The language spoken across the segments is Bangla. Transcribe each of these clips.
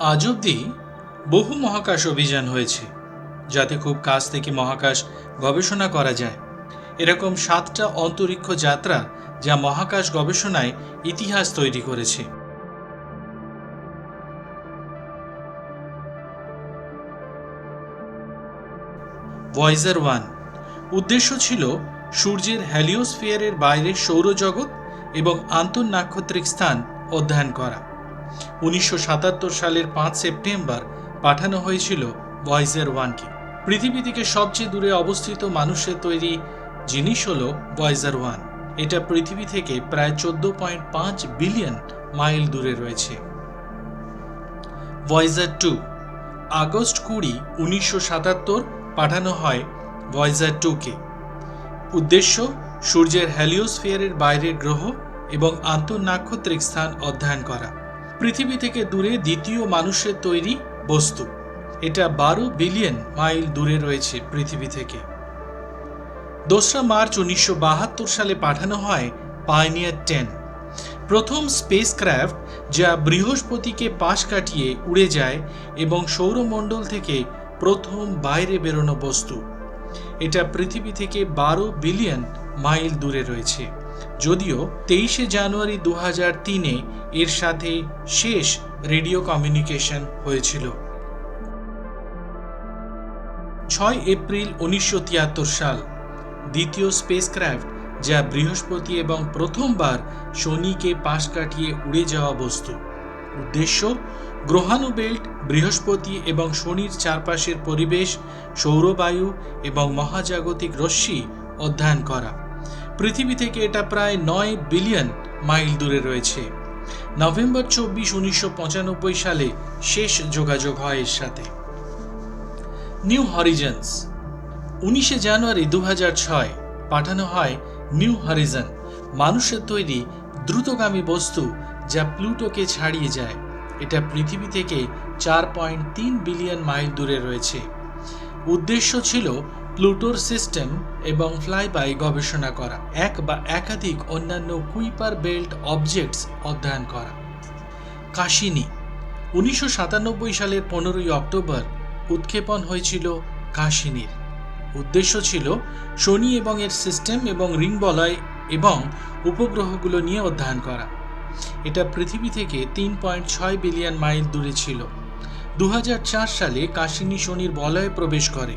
আজ অবধি বহু মহাকাশ অভিযান হয়েছে, যাতে খুব কাছ থেকে মহাকাশ গবেষণা করা যায়। এরকম সাতটা অন্তরিক্ষ যাত্রা যা মহাকাশ গবেষণায় ইতিহাস তৈরি করেছে। ভয়েজার ওয়ান উদ্দেশ্য ছিল সূর্যের হ্যালিওস্ফিয়ারের বাইরের সৌরজগৎ এবং আন্তর্নাক্ষত্রিক স্থান অধ্যয়ন করা। উনিশশো সাতাত্তর সালের পাঁচ সেপ্টেম্বর পাঠানো হয়েছিল ভয়েজার ওয়ানকে। পৃথিবী থেকে সবচেয়ে দূরে অবস্থিত মানুষের তৈরি জিনিস হল ভয়েজার ওয়ান। এটা পৃথিবী থেকে প্রায় চোদ্দ পয়েন্ট পাঁচ বিলিয়ন মাইল দূরে রয়েছে। ভয়েজার টু, আগস্ট কুড়ি, উনিশশো সাতাত্তর পাঠানো হয় ভয়েজার টুকে। উদ্দেশ্য, সূর্যের হ্যালিওস্ফিয়ারের বাইরের গ্রহ এবং আন্তঃনাক্ষত্রিক স্থান অধ্যয়ন করা। পৃথিবী থেকে দূরে দ্বিতীয় মানুষের তৈরি বস্তু। এটা বারো বিলিয়ন মাইল দূরে রয়েছে পৃথিবী থেকে। দোসরা মার্চ উনিশশো বাহাত্তর সালে পাঠানো হয় পাইনিয়ার টেন। প্রথম স্পেস স্পেসক্রাফট যা বৃহস্পতিকে পাশ কাটিয়ে উড়ে যায় এবং সৌরমণ্ডল থেকে প্রথম বাইরে বেরোনো বস্তু। এটা পৃথিবী থেকে বারো বিলিয়ন মাইল দূরে রয়েছে। যদিও তেইশে জানুয়ারি দু হাজার তিনে এর সাথে শেষ রেডিও কমিউনিকেশন হয়েছিল। ছয় এপ্রিল উনিশশো তিয়াত্তর সাল, দ্বিতীয় স্পেসক্রাফট যা বৃহস্পতি এবং প্রথমবার শনিকে পাশ কাটিয়ে উড়ে যাওয়া বস্তু। উদ্দেশ্য, গ্রহাণু বেল্ট, বৃহস্পতি এবং শনির চারপাশের পরিবেশ, সৌরবায়ু এবং মহাজাগতিক রশ্মি অধ্যয়ন করা। পৃথিবী থেকে এটা প্রায় নয় বিলিয়ন মাইল দূরে রয়েছে। নভেম্বর চব্বিশ উনিশশো সালে শেষ যোগাযোগ হয় এর সাথে। নিউ হরিজন্স, উনিশে জানুয়ারি দু ছয় পাঠানো হয় নিউ হরিজন, মানুষের তৈরি দ্রুতগামী বস্তু যা প্লুটোকে ছাড়িয়ে যায়। এটা পৃথিবী থেকে চার পয়েন্ট তিন বিলিয়ন মাইল দূরে রয়েছে। উদ্দেশ্য ছিল প্লুটোর সিস্টেম এবং ফ্লাইবাই গবেষণা করা, এক বা একাধিক অন্যান্য কুইপার বেল্ট অবজেক্টস অধ্যয়ন করা। কাশিনী, উনিশশো সাতানব্বই সালের পনেরোই অক্টোবর উৎক্ষেপণ হয়েছিল কাশিনীর। উদ্দেশ্য ছিল শনি এবং এর সিস্টেম এবং রিং বলয় এবং উপগ্রহগুলো নিয়ে অধ্যয়ন করা। এটা পৃথিবী থেকে তিন পয়েন্ট ছয় বিলিয়ন মাইল দূরে ছিল। দু হাজার চার সালে কাশিনী শনির বলয়ে প্রবেশ করে।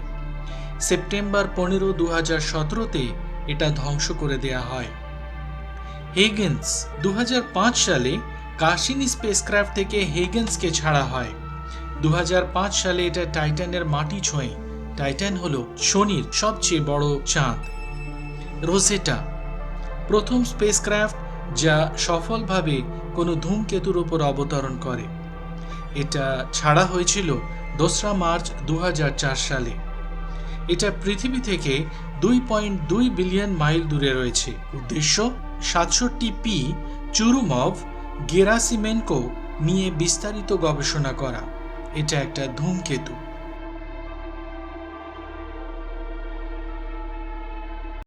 সেপ্টেম্বর পনেরো দু হাজার সতেরোতে এটা ধ্বংস করে দেয়া হয়। হেগেন্স দু হাজার পাঁচ সালে কাশিনী স্পেসক্রাফট থেকে হেগেন্সকে ছাড়া হয়। দু হাজার পাঁচ সালে এটা টাইটানের মাটি ছোঁয়ে। টাইটান হল শনির সবচেয়ে বড় চাঁদ। রোসেটা প্রথম স্পেসক্রাফট যা সফলভাবে কোনো ধূমকেতুর ওপর অবতরণ করে। এটা ছাড়া হয়েছিল দোসরা মার্চ দু হাজার চার সালে। এটা পৃথিবী থেকে দুই পয়েন্ট দুই বিলিয়ন মাইল দূরে রয়েছে। উদ্দেশ্য, সাতষট্টি পি চুরুমভ গেরাসিমেনকো নিয়ে বিস্তারিত গবেষণা করা। এটা একটা ধূমকেতু।